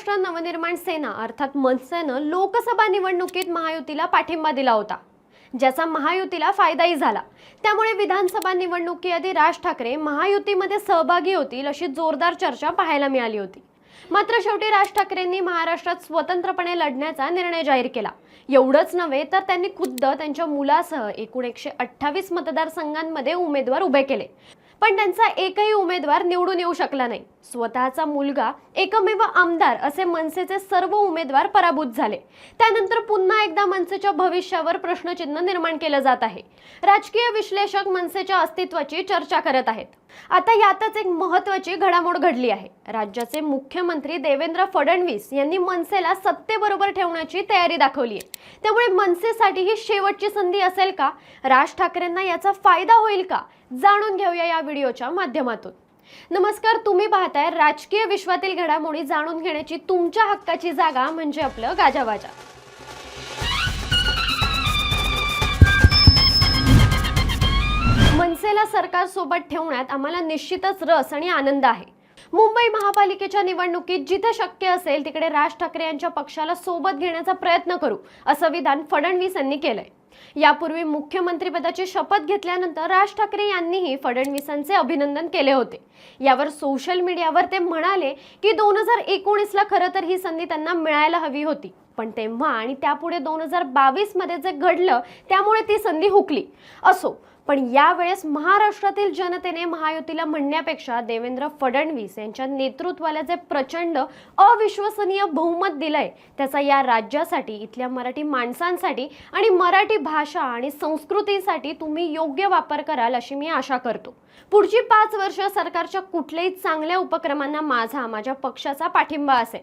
महाराष्ट्र नवनिर्माण सेना अर्थात मनसेनं लोकसभा निवडणुकीत महायुतीला पाठिंबा दिला होता. ज्याचा महायुतीला फायदाही झाला. त्यामुळे विधानसभा निवडणुकीआधी राज ठाकरे महायुतीमध्ये सहभागी होतील अशी जोरदार चर्चा पाहायला मिळाली होती. मात्र शेवटी राज ठाकरेंनी महाराष्ट्रात स्वतंत्रपणे लढण्याचा निर्णय जाहीर केला. एवढंच नव्हे तर त्यांनी खुद्द त्यांच्या मुलासह एकूण एकशे अठ्ठावीस मतदारसंघांमध्ये उमेदवार उभे केले. पण त्यांचा एकही उमेदवार निवडून येऊ शकला नाही. स्वतःचा मुलगा एकमेव आमदार असे मनसेचे सर्व उमेदवार पराभूत झाले. त्यानंतर पुन्हा एकदा मनसेच्या भविष्यावर प्रश्नचिन्ह निर्माण केलं जात आहे. राजकीय विश्लेषक मनसेच्या अस्तित्वाची चर्चा करत आहेत. आता यातच एक महत्वाची घडामोड घडली आहे. राज्याचे मुख्यमंत्री देवेंद्र फडणवीस यांनी मनसेला सत्तेबरोबर ठेवण्याची तयारी दाखवली आहे. त्यामुळे मनसेसाठी ही शेवटची संधी असेल का? राज ठाकरेंना याचा फायदा होईल का? जाणून घेऊया या व्हिडिओच्या माध्यमातून. नमस्कार तुम्ही पाहताय राजकीय विश्वातील घडामोडी जाणून घेण्याची तुमच्या हक्काची जागा म्हणजे आपलं गाजावाजा. मनसेला सरकार सोबत ठेवण्यात आम्हाला निश्चितच रस आणि आनंद आहे. मुंबई महापालिकेच्या निवडणुकीत जिथे शक्य असेल तिकडे राज ठाकरे यांच्या पक्षाला सोबत घेण्याचा प्रयत्न करू असं विधान फडणवीस यांनी केलंय. यापूर्वी मुख्यमंत्रीपदाची शपथ घेतल्यानंतर राज ठाकरे यांनीही फडणवीसांचे अभिनंदन केले होते. यावर सोशल मीडियावर ते म्हणाले की दोन हजार एकोणीसला खरं तर ही संधी त्यांना मिळायला हवी होती. पण तेव्हा आणि त्यापुढे दोन हजार बावीसमध्ये जे घडलं त्यामुळे ती संधी हुकली. असो पण यावेळेस महाराष्ट्रातील जनतेने महायुतीला म्हणण्यापेक्षा देवेंद्र फडणवीस यांच्या नेतृत्वाला जे प्रचंड अविश्वसनीय बहुमत दिलंय त्याचा या राज्यासाठी इथल्या मराठी माणसांसाठी आणि मराठी भाषा आणि संस्कृतीसाठी तुम्ही योग्य वापर कराल अशी मी आशा करतो. पुढची पाच वर्ष सरकारच्या कुठल्याही चांगल्या उपक्रमांना माझा माझ्या पक्षाचा पाठिंबा असेल.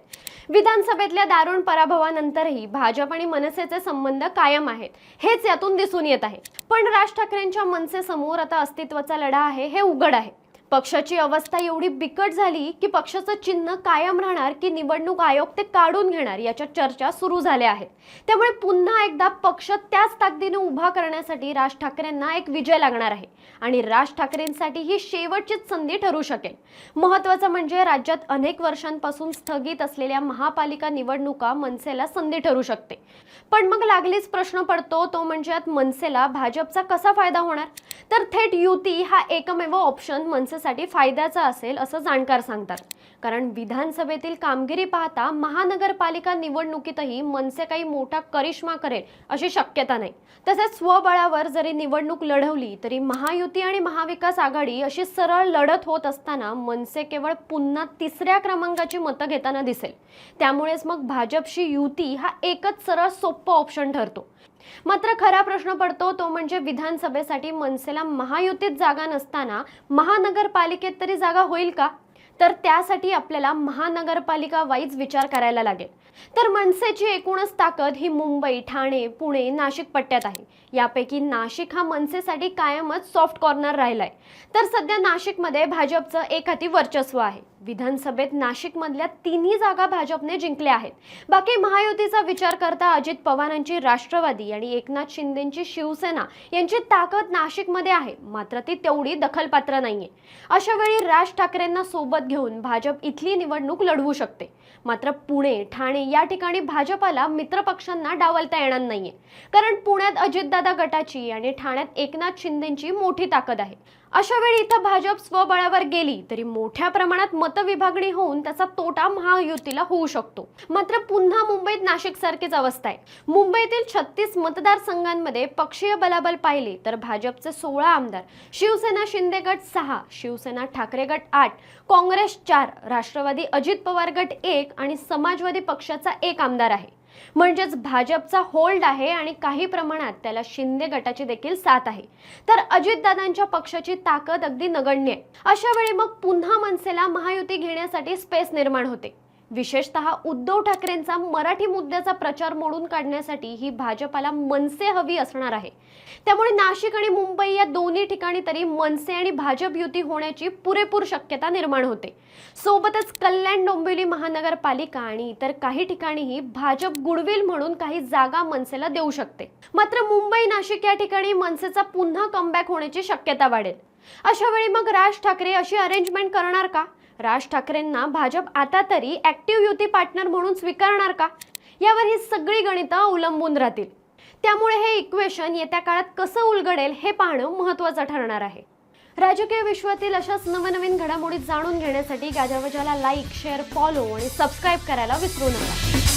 विधानसभेतल्या दारुण पराभवानंतरही भाजप आणि मनसेचे संबंध कायम आहेत. हेच यातून दिसून येत आहे. पण राज ठाकरेंच्या मनसेसमोर आता अस्तित्वाचा लढा आहे हे उघड आहे. पक्षाची अवस्था एवढी बिकट झाली की पक्षाचं चिन्ह कायम राहणार की निवडणूक आयोग ते काढून घेणार याच्या चर्चा सुरू झाल्या आहेत. त्यामुळे पुन्हा एकदा पक्ष त्याच ताकदीने उभा करण्यासाठी राज ठाकरेंना एक विजय लागणार आहे. आणि राज ठाकरेंसाठी ही शेवटचीच संधी ठरू शकेल. महत्वाचं म्हणजे राज्यात अनेक वर्षांपासून स्थगित असलेल्या महापालिका निवडणुका मनसेला संधी ठरू शकते. पण मग लागलीच प्रश्न पडतो तो म्हणजे मनसेला भाजपचा कसा फायदा होणार? तर थेट युती हा एकमेव ऑप्शन मनसे मनसेसाठी फायद्याचा असेल असं जाणकार सांगतात. कारण विधानसभेतील कामगिरी पाहता महानगरपालिका निवडणुकीतही मनसे काही मोठा करिश्मा करेल अशी शक्यता नाही. तसेच स्वबळावर जरी निवडणूक लढवली तरी महायुती आणि महाविकास आघाडी अशी सरळ लढत होत असताना मनसे केवळ पुन्हा तिसऱ्या क्रमांकाची मतं घेताना दिसेल. त्यामुळेच मग भाजपशी युती हा एकच सरळ सोपं ऑप्शन ठरतो. मात्र खरा प्रश्न पडतो तो म्हणजे विधानसभेसाठी मनसेला महायुतीत जागा नसताना महानगरपालिकेत तरी जागा होईल का? तर त्यासाठी आपल्याला महानगरपालिका वाईज विचार करायला लागेल. तर मनसेची एकूणच ताकद ही मुंबई ठाणे पुणे नाशिक पट्ट्यात आहे. यापैकी नाशिक हा मनसेसाठी कायमच सॉफ्ट कॉर्नर राहिलाय. तर सध्या नाशिकमध्ये भाजपचं एक हाती वर्चस्व आहे. विधानसभेत नाशिकमधल्या तिन्ही जागा भाजपने जिंकल्या आहेत. बाकी महायुतीचा विचार करता अजित पवारांची राष्ट्रवादी आणि एकनाथ शिंदेची शिवसेना यांची ताकद नाशिकमध्ये आहे. मात्र ती तेवढी दखलपात्र नाहीये. अशा वेळी राज ठाकरेंना सोबत घेऊन भाजप इथली निवडणूक लढवू शकते. मात्र पुणे ठाणे या ठिकाणी भाजपाला मित्रपक्षांना डावलता येणार नाहीये. कारण पुण्यात अजितदादा गटाची आणि ठाण्यात एकनाथ शिंदेची मोठी ताकद आहे. अशा वेळी इथं भाजप स्वबळावर गेली तरी मोठ्या प्रमाणात मतविभागणी होऊन त्याचा तोटा महायुतीला होऊ शकतो. मात्र पुन्हा मुंबईत नाशिक सारखीच अवस्था आहे. मुंबईतील छत्तीस मतदारसंघांमध्ये पक्षीय बलाबल पाहिले तर भाजपचे सोळा आमदार शिवसेना शिंदे गट सहा शिवसेना ठाकरे गट आठ काँग्रेस चार राष्ट्रवादी अजित पवार गट एक आणि समाजवादी पक्षाचा एक आमदार आहे. म्हणजेच भाजपचा होल्ड आहे आणि काही प्रमाणात त्याला शिंदे गटाची देखील साथ आहे. तर अजितदादांच्या पक्षाची ताकद अगदी नगण्य आहे. अशा वेळी मग पुन्हा मनसेला महायुती घेण्यासाठी स्पेस निर्माण होते. विशेषतः उद्धव ठाकरेंचा मराठी मुद्द्याचा प्रचार मोडून काढण्यासाठी ही भाजपाला मनसे हवी असणार आहे. त्यामुळे नाशिक आणि मुंबई या दोन्ही ठिकाणी तरी मनसे आणि भाजप युती होण्याची पुरेपूर शक्यता निर्माण होते. सोबतच कल्याण डोंबिवली महानगरपालिका आणि इतर काही ठिकाणीही भाजप गुडविल म्हणून काही जागा मनसेला देऊ शकते. मात्र मुंबई नाशिक या ठिकाणी मनसेचा पुन्हा कमबॅक होण्याची शक्यता वाढेल. अशा वेळी मग राज ठाकरे अशी अरेंजमेंट करणार का? राज ठाकरेंना भाजप आता तरी ऍक्टिव्ह युती पार्टनर म्हणून स्वीकारणार का? यावर ही सगळी गणितं अवलंबून राहतील. त्यामुळे हे इक्वेशन येत्या काळात कसं उलगडेल हे पाहणं महत्त्वाचं ठरणार आहे. राजकीय विश्वातील अशाच नवनवीन घडामोडी जाणून घेण्यासाठी गाजावाजाला लाईक शेअर फॉलो आणि सबस्क्राईब करायला विसरू नका.